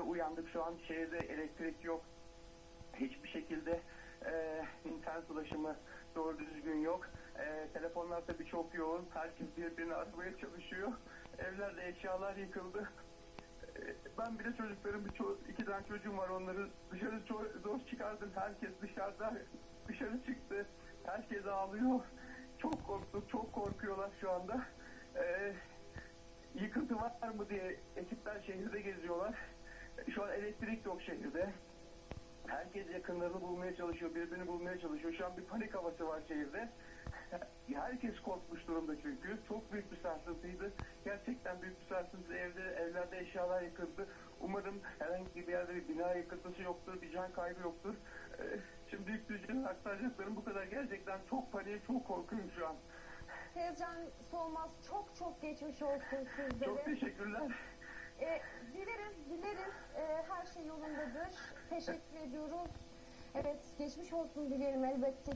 uyandık şu an şehirde elektrik yok. Hiçbir şekilde e, internet ulaşımı doğru düzgün yok. E, telefonlar tabii çok yoğun. Herkes birbirini aramaya çalışıyor. Evlerde eşyalar yıkıldı. E, ben bile çocuklarım ço- iki tane çocuğum var onları dışarı ço- zor çıkardım. Herkes dışarıda dışarı çıktı. Herkes ağlıyor. Çok korktuk, çok korkuyorlar şu anda. E, yıkıntı var mı diye ekipler şehirde geziyorlar. Şu an elektrik yok şehirde. Herkes yakınlarını bulmaya çalışıyor, birbirini bulmaya çalışıyor. Şu an bir panik havası var şehirde. Herkes korkmuş durumda çünkü. Çok büyük bir sarsıntıydı. Gerçekten büyük bir sarsıntı. Evde, evlerde eşyalar yıkıldı. Umarım herhangi bir yerde bir bina yıkıntısı yoktur, bir can kaybı yoktur. Ee, Şimdi ilk düzgün aktaracaklarım bu kadar. Gerçekten çok paniğe, çok korkuyorum şu an. Tezcan Solmaz çok çok geçmiş olsun sizlere. Çok teşekkürler. E, dileriz, Teşekkür ediyoruz. Evet, geçmiş olsun dilerim elbette.